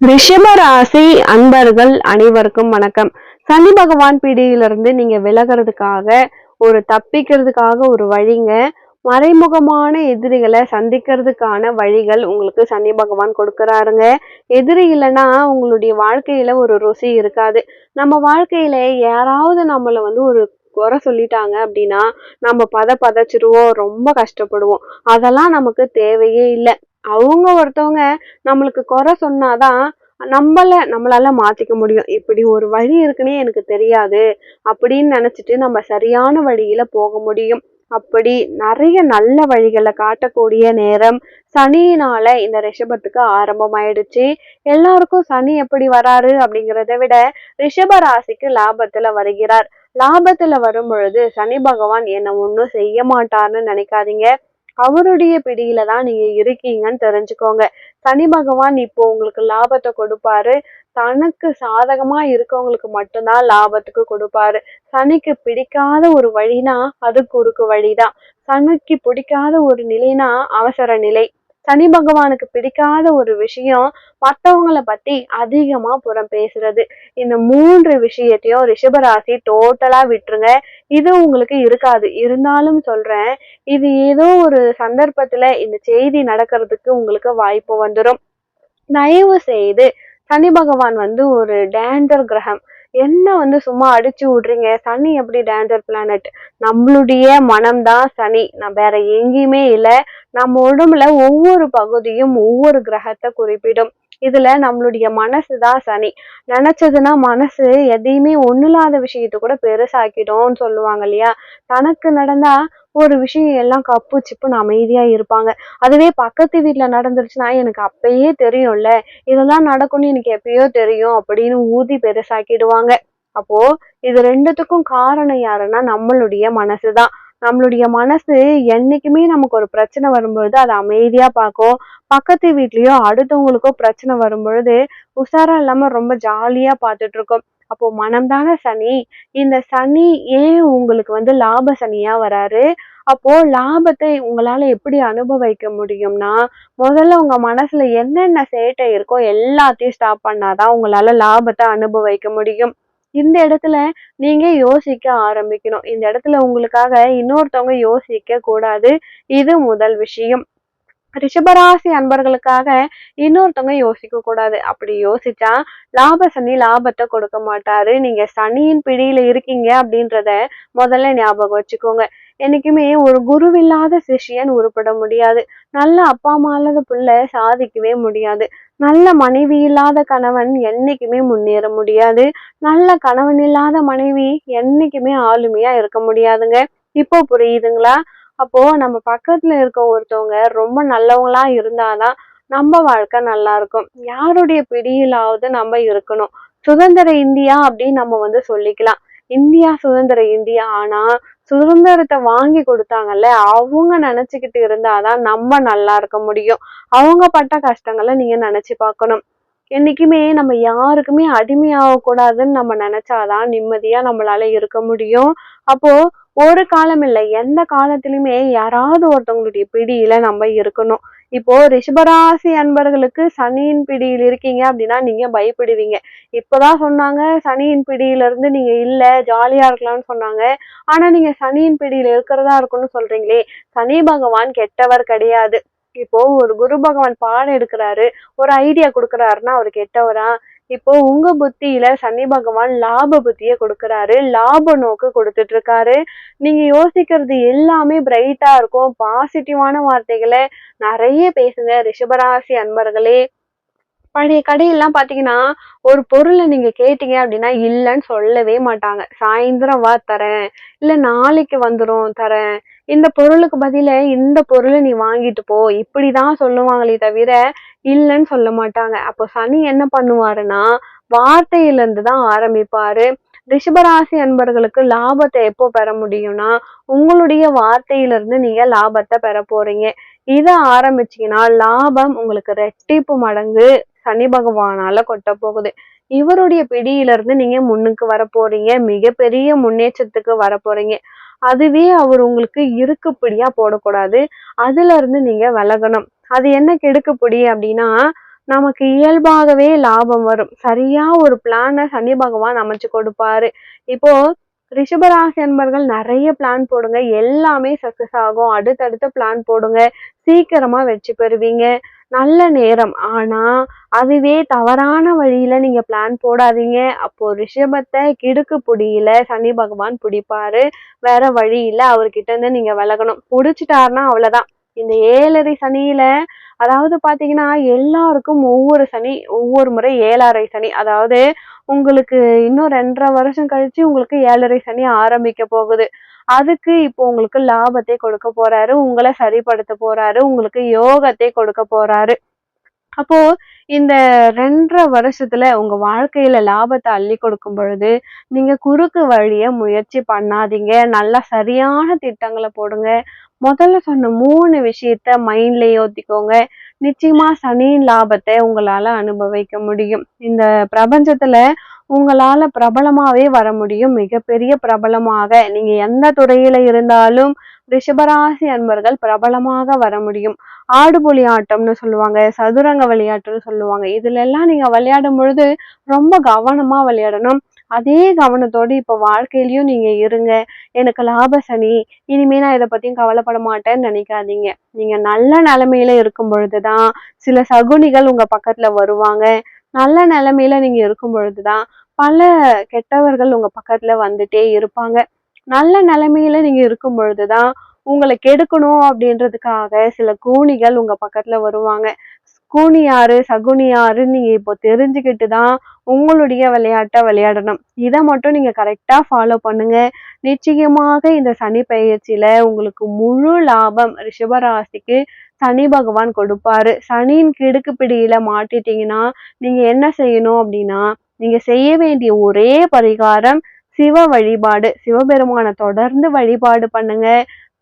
ரிஷப ராசி அன்பர்கள் அனைவருக்கும் வணக்கம். சனி பகவான் பிடியிலிருந்து நீங்க விலகிறதுக்காக ஒரு தப்பிக்கிறதுக்காக ஒரு வழிங்க. மறைமுகமான எதிரிகளை சந்திக்கிறதுக்கான வழிகள் உங்களுக்கு சனி பகவான் கொடுக்கறாருங்க. எதிரி இல்லைன்னா உங்களுடைய வாழ்க்கையில ஒரு ருசி இருக்காது. நம்ம வாழ்க்கையில யாராவது நம்மளை வந்து ஒரு குறை சொல்லிட்டாங்க அப்படின்னா நம்ம பத பதச்சிருவோம் ரொம்ப கஷ்டப்படுவோம். அதெல்லாம் நமக்கு தேவையே இல்லை. அவங்க ஒருத்தவங்க நம்மளுக்கு குறை சொன்னாதான் நம்மள நம்மளால மாத்திக்க முடியும். இப்படி ஒரு வழி இருக்குன்னே எனக்கு தெரியாது. அப்படின்னு நினைச்சிட்டு நம்ம சரியான வழியில போக முடியும். அப்படி நிறைய நல்ல வழிகளை காட்டக்கூடிய நேரம் சனியினால இந்த ரிஷபத்துக்கு ஆரம்பமாயிடுச்சு. எல்லாருக்கும் சனி எப்படி வராரு அப்படிங்கிறத விட ரிஷப ராசிக்கு லாபத்துல வருகிறார். லாபத்துல வரும் பொழுது சனி பகவான் என்ன ஒன்றும் செய்ய மாட்டார்னு நினைக்காதீங்க. அவருடைய பிடியில தான் நீங்க இருக்கீங்கன்னு தெரிஞ்சுக்கோங்க. சனி பகவான் இப்போ உங்களுக்கு லாபத்தை கொடுப்பாரு. தனக்கு சாதகமா இருக்கவங்களுக்கு மட்டும்தான் லாபத்துக்கு கொடுப்பாரு. சனிக்கு பிடிக்காத ஒரு வழினா அது குறுக்கு வழிதான். சனிக்கு பிடிக்காத ஒரு நிலைனா அவசர நிலை. சனி பகவானுக்கு பிடிக்காத ஒரு விஷயம் மற்றவங்களை பத்தி அதிகமா புறம் பேசுறது. இந்த மூன்று விஷயத்தையும் ரிஷபராசி டோட்டலா விட்டுருங்க. இது உங்களுக்கு இருக்காது. இருந்தாலும் சொல்றேன் இது ஏதோ ஒரு சந்தர்ப்பத்துல இந்த செய்தி நடக்கிறதுக்கு உங்களுக்கு வாய்ப்பு வந்துடும் தயவு செய்து சனி பகவான் வந்து ஒரு டேண்டர் கிரகம். என்ன வந்து சும்மா அடிச்சு விடுறீங்க? சனி எப்படி டேண்டர் பிளானட் நம்மளுடைய மனம்தான் சனி. நான் வேற எங்கேயுமே இல்லை. நம்ம உடம்புல ஒவ்வொரு பகுதியும் ஒவ்வொரு கிரகத்தை குறிப்பிடும். இதுல நம்மளுடைய மனசு தான் சனி. நினைச்சதுன்னா மனசு எதையுமே ஒண்ணுலாத விஷயத்த கூட பெருசாக்கிடும்னு சொல்லுவாங்க இல்லையா? தனக்கு நடந்தா ஒரு விஷயம் எல்லாம் கப்பு சிப்புன்னு அமைதியா இருப்பாங்க. அதுவே பக்கத்து வீட்டுல நடந்துருச்சுன்னா எனக்கு அப்பயே தெரியும்ல இதெல்லாம் நடக்கும்னு எனக்கு எப்பயோ தெரியும் அப்படின்னு ஊதி பெருசாக்கிடுவாங்க. அப்போ இது ரெண்டுத்துக்கும் காரணம் யாருன்னா நம்மளுடைய மனசுதான். நம்மளுடைய மனசு என்னைக்குமே நமக்கு ஒரு பிரச்சனை வரும்பொழுது அதை அமைதியா பார்க்கும். பக்கத்து வீட்லயோ அடுத்தவங்களுக்கோ பிரச்சனை வரும்பொழுது உஷாரா இல்லாம ரொம்ப ஜாலியா பார்த்துட்டு இருக்கோம். அப்போ மனம்தான சனி? இந்த சனி ஏன் உங்களுக்கு வந்து லாப சனியா வராரு? அப்போ லாபத்தை உங்களால எப்படி அனுபவிக்க முடியும்னா முதல்ல உங்க மனசுல என்னென்ன சேட்டை இருக்கோ எல்லாத்தையும் ஸ்டாப் பண்ணாதான் உங்களால லாபத்தை அனுபவிக்க முடியும். இந்த இடத்துல நீங்க யோசிக்க ஆரம்பிக்கணும். இந்த இடத்துல உங்களுக்காக இன்னொருத்தவங்க யோசிக்க கூடாது இது முதல் விஷயம். ரிஷபராசி அன்பர்களுக்காக இன்னொருத்தவங்க யோசிக்க கூடாது அப்படி யோசிச்சா லாப சனி லாபத்தை கொடுக்க மாட்டாரு. நீங்க சனியின் பிடியில இருக்கீங்க அப்படின்றத முதல்ல ஞாபகம் வச்சுக்கோங்க. என்னைக்குமே ஒரு குருவில்லாத சிஷியன் உருப்பட முடியாது. நல்ல அப்பா அம்மா இல்லாத பிள்ளை சாதிக்கவே முடியாது. நல்ல மனைவி இல்லாத கணவன் என்னைக்குமே முன்னேற முடியாது. நல்ல கணவன் இல்லாத மனைவி என்னைக்குமே ஆளுமையா இருக்க முடியாதுங்க. இப்போ புரியுதுங்களா? அப்போ நம்ம பக்கத்துல இருக்க ஒருத்தவங்க ரொம்ப நல்லவங்களா இருந்தாதான் நம்ம வாழ்க்கை நல்லா இருக்கும். யாருடைய பிடியிலாவது நம்ம இருக்கணும். சுதந்திர இந்தியா அப்படின்னு நம்ம வந்து சொல்லிக்கலாம். இந்தியா சுதந்திர இந்தியா. ஆனா சுதந்திரத்தை வாங்கி கொடுத்தாங்கல்ல அவங்க நினைச்சுக்கிட்டு இருந்தாதான் நம்ம நல்லா இருக்க முடியும். அவங்க பட்ட கஷ்டங்களை நீங்க நினைச்சு பார்க்கணும். என்றைக்குமே நம்ம யாருக்குமே அடிமையாகக்கூடாதுன்னு நம்ம நினைச்சாதான் நிம்மதியா நம்மளால இருக்க முடியும். அப்போ ஒரு காலம் இல்லை எந்த காலத்திலுமே யாராவது ஒருத்தவங்களுடைய பிடியில நம்ம இருக்கணும். இப்போ ரிஷபராசி அன்பர்களுக்கு சனியின் பிடியில் இருக்கீங்க அப்படின்னா நீங்க பயப்படுவீங்க. இப்பதான் சொன்னாங்க சனியின் பிடியில இருந்து நீங்க இல்ல ஜாலியா இருக்கலாம்னு சொன்னாங்க. ஆனா நீங்க சனியின் பிடியில இருக்கிறதா இருக்கும்னு சொல்றீங்களே சனி பகவான் கெட்டவர் கிடையாது. இப்போ ஒரு குரு பகவான் பாடம் எடுக்கிறாரு ஒரு ஐடியா கொடுக்குறாருன்னா அவர் கெட்டவரா? இப்போ உங்க புத்தியில சனி பகவான் லாப புத்திய கொடுக்கறாரு லாப நோக்கு கொடுத்துட்டு இருக்காரு நீங்க யோசிக்கிறது எல்லாமே பிரைட்டா இருக்கும். பாசிட்டிவான வார்த்தைகளை நிறைய பேசுங்க. ரிஷபராசி அன்பர்களே பழைய கடையெல்லாம் பாத்தீங்கன்னா ஒரு பொருளை நீங்க கேட்டீங்க அப்படின்னா இல்லைன்னு சொல்லவே மாட்டாங்க. சாயந்தரம் வா தரேன். இல்ல நாளைக்கு வந்துடும் தரேன். இந்த பொருளுக்கு பதில இந்த பொருளை நீ வாங்கிட்டு போ. இப்படிதான் சொல்லுவாங்களே தவிர இல்லைன்னு சொல்ல மாட்டாங்க. அப்போ சனி என்ன பண்ணுவாருன்னா வார்த்தையிலிருந்து தான் ஆரம்பிப்பாரு. ரிஷபராசி அன்பர்களுக்கு லாபத்தை எப்போ பெற முடியும்னா உங்களுடைய வார்த்தையிலிருந்து நீங்க லாபத்தை பெற போறீங்க. இதை ஆரம்பிச்சீங்கன்னா லாபம் உங்களுக்கு ரெட்டிப்பு மடங்கு சனி பகவானால கொட்ட போகுது. இவருடைய பிடியிலிருந்து நீங்க முன்னுக்கு வர போறீங்க. மிகப்பெரிய முன்னேற்றத்துக்கு வர போறீங்க. அதுவே அவர் உங்களுக்கு இருக்குப்படியா போடக்கூடாது. அதுல இருந்து நீங்க விலகணும். அது என்ன கெடுக்கப்படி அப்படின்னா நமக்கு இயல்பாகவே லாபம் வரும். சரியா ஒரு பிளான சனி பகவான் அமைச்சு கொடுப்பாரு. இப்போ ரிஷபராசி அன்பர்கள் நிறைய பிளான் போடுங்க. எல்லாமே சக்சஸ் ஆகும். அடுத்தடுத்த பிளான் போடுங்க. சீக்கிரமா வெற்றி பெறுவீங்க. நல்ல நேரம். ஆனால் அதுவே தவறான வழியில் நீங்கள் பிளான் போடாதீங்க. அப்போது ரிஷபத்தை கிடுக்கு பிடியில சனி பகவான் பிடிப்பாரு. வேற வழி இல்ல அவர்கிட்ட இருந்து நீங்கள் விலகணும். புடிச்சிட்டாருன்னா அவ்வளோதான் இந்த ஏழரை சனியில அதாவது பாத்தீங்கன்னா எல்லாருக்கும் ஒவ்வொரு சனி ஒவ்வொரு முறை ஏழரை சனி. அதாவது உங்களுக்கு இன்னும் ரெண்டரை வருஷம் கழிச்சு உங்களுக்கு ஏழரை சனி ஆரம்பிக்க போகுது. அதுக்கு இப்போ உங்களுக்கு லாபத்தை கொடுக்க போறாரு உங்களை சரிப்படுத்த போறாரு உங்களுக்கு யோகத்தை கொடுக்க போறாரு. அப்போ இந்த ரெண்டரை வருஷத்துல உங்க வாழ்க்கையில லாபத்தை அள்ளி கொடுக்கும் பொழுது நீங்க குறுக்கு வழிய முயற்சி பண்ணாதீங்க. நல்லா சரியான திட்டங்களை போடுங்க. முதல்ல சொன்ன மூணு விஷயத்த மைண்ட்லயே ஒத்திக்கோங்க நிச்சயமா சனியின் லாபத்தை உங்களால அனுபவிக்க முடியும். இந்த பிரபஞ்சத்துல உங்களால பிரபலமாவே வர முடியும். மிகப்பெரிய பிரபலமாக நீங்க எந்த துறையில இருந்தாலும் ரிஷபராசி அன்பர்கள் பிரபலமாக வர முடியும். ஆடுபுலி ஆட்டம்னு சொல்லுவாங்க சதுரங்க விளையாட்டுன்னு சொல்லுவாங்க. இதுல எல்லாம் நீங்க விளையாடும் பொழுது ரொம்ப கவனமா விளையாடணும். அதே கவனத்தோடு இப்போ வாழ்க்கையிலயும் நீங்க இருங்க. எனக்கு லாப சனி இனிமே நான் இதை பத்தியும் கவலைப்பட மாட்டேன்னு நினைக்காதீங்க. நீங்க நல்ல நிலைமையில இருக்கும் பொழுதுதான் சில சகுனிகள் உங்க பக்கத்துல வருவாங்க. நல்ல நிலைமையில நீங்க இருக்கும் பொழுதுதான் பல கெட்டவர்கள் உங்க பக்கத்துல வந்துட்டே இருப்பாங்க. நல்ல நிலைமையில நீங்க இருக்கும் பொழுதுதான் உங்களை கெடுக்கணும் அப்படின்றதுக்காக சில கூனிகள் உங்க பக்கத்துல வருவாங்க. கூணி யாரு சகுனி யாருன்னு நீங்க இப்போ தெரிஞ்சுக்கிட்டு தான் உங்களுடைய விளையாட்டை விளையாடணும். இதை மட்டும் நீங்க கரெக்டா ஃபாலோ பண்ணுங்க. நிச்சயமாக இந்த சனி பயிற்சியில உங்களுக்கு முழு லாபம் ரிஷபராசிக்கு சனி பகவான் கொடுப்பாரு. சனியின் கிடுக்கு பிடியில மாட்டிட்டீங்கன்னா நீங்க என்ன செய்யணும் அப்படின்னா நீங்க செய்ய வேண்டிய ஒரே பரிகாரம் சிவ வழிபாடு. சிவபெருமானை தொடர்ந்து வழிபாடு பண்ணுங்க.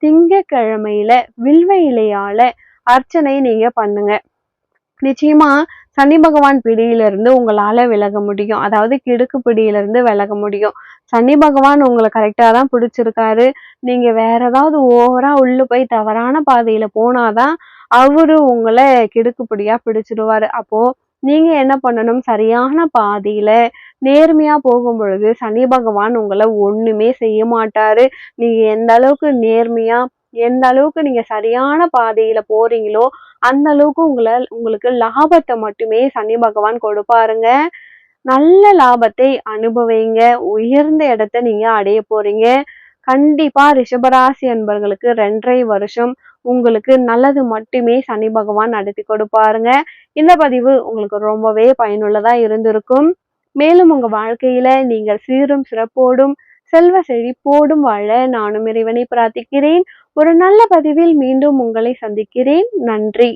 திங்கக்கிழமையில வில்வ இலையால அர்ச்சனை நீங்க பண்ணுங்க. நிச்சயமா சனி பகவான் பிடியிலிருந்து உங்களால விலக முடியும். அதாவது கிடுக்கு பிடியிலிருந்து விலக முடியும். சனி பகவான் உங்களை கரெக்டா தான் பிடிச்சிருக்காரு. நீங்க வேற ஏதாவது ஓவரா உள்ள போய் தவறான பாதையில போனாதான் அவரு உங்களை கிடுக்குப்பிடியா பிடிச்சிடுவாரு அப்போ நீங்க என்ன பண்ணணும்? சரியான பாதையில நேர்மையா போகும் பொழுது சனி பகவான் உங்களை ஒண்ணுமே செய்ய மாட்டாரு. நீங்க எந்த அளவுக்கு நேர்மையா எந்த அளவுக்கு நீங்க சரியான பாதையில போறீங்களோ அந்த அளவுக்கு உங்களை உங்களுக்கு லாபத்தை மட்டுமே சனி பகவான் கொடுப்பாருங்க. நல்ல லாபத்தை அனுபவிங்க. உயர்ந்த இடத்த நீங்க அடைய போறீங்க. கண்டிப்பா ரிஷபராசி அன்பர்களுக்கு ரெண்டரை வருஷம் உங்களுக்கு நல்லது மட்டுமே சனி பகவான் நடத்தி கொடுப்பாருங்க. இந்த பதிவு உங்களுக்கு ரொம்பவே பயனுள்ளதா இருந்திருக்கும். மேலும் உங்க வாழ்க்கையில நீங்கள் சீரும் சிறப்போடும் செல்வ செழிப்போடும் வாழ நானும் இறைவனை பிரார்த்திக்கிறேன். ஒரு நல்ல பதிவில் மீண்டும் உங்களை சந்திக்கிறேன். நன்றி.